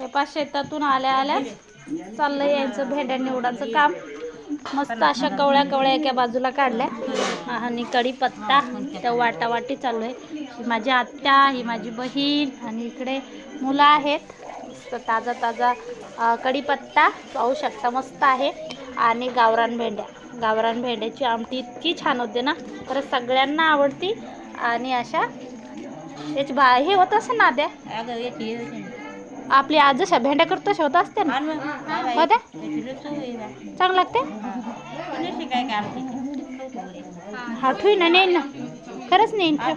हे पाच शेतातून आल्या आल्या चाललं यायचं भेंड्या निवडाचं काम. मस्त अशा कवळ्या कवळ्या एका बाजूला काढल्या. आणि कढीपत्ता त्या वाटावाटी चालू आहे. ही माझी आत्या ही माझी बहीण आणि इकडे मुलं आहेत. मस्त ताजा ताजा कढीपत्ता पाहू शकता मस्त आहे. आणि गावरान भेंड्या. गावरान भेंड्याची आमटी इतकी छान होते ना. तर सगळ्यांना आवडती. आणि अशा हेच भा हे होत असं नाद्या? आपली आज जशा भेंड्या करतो तशा होत असते ना. हा. होत्या. चांगलं लागते पण. हा ठुई ना नेईन ना खरंच नेईन पण.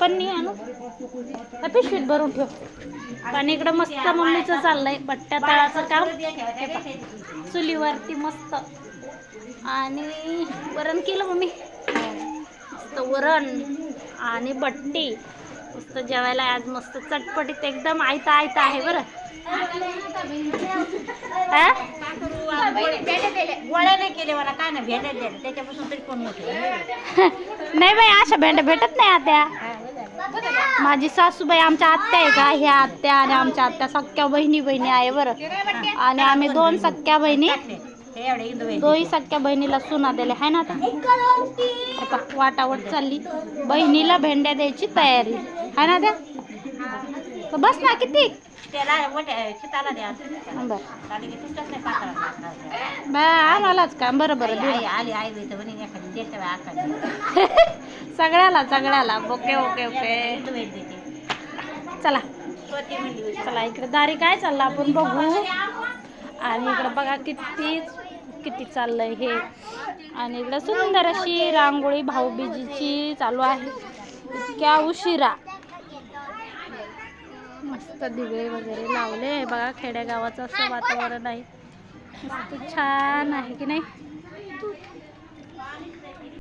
पण नाही आणू पिशवीत भरून ठेव आणि इकडं मस्त मम्मीचं चाललंय बट्ट्या तळाचं काम. चुलीवरती मस्त आणि वरण केलं मम्मी मस्त वरण आणि बट्टी मस्त जेवायला आज मस्त चटपटीत एकदम आयता आयता आहे बरं. हा? नाही बाई अशा भेंड्या भेटत नाही आत्या. माझी सासूबाई आमच्या आत्या आहे का? ह्या आत्या आणि आमच्या आत्या सख्या बहिणी बहिणी आहे बरं. आणि आम्ही दोन सख्या बहिणी. दोही सख्या बहिणीला सुना दिल्या. आहे ना आता? वाटावट चालली. बहिणीला भेंड्या द्यायची तयारी. आहे ना त्या बस ना किती? आम्हालाच का? बरं बरं सगळ्याला सगळ्याला. Okay okay okay. चला. चला इकडे दारी काय चाललं आपण बघू. आणि इकडं बघा किती किती चाललंय हे. आणि इकडं सुंदर अशी रांगोळी भाऊबीजीची चालू आहे. इतक्या उशिरा. मस्त दिवे वगैरे लावले. बघा खेड्यागावाचं असं वातावरण आहे. मस्त छान आहे की नाही?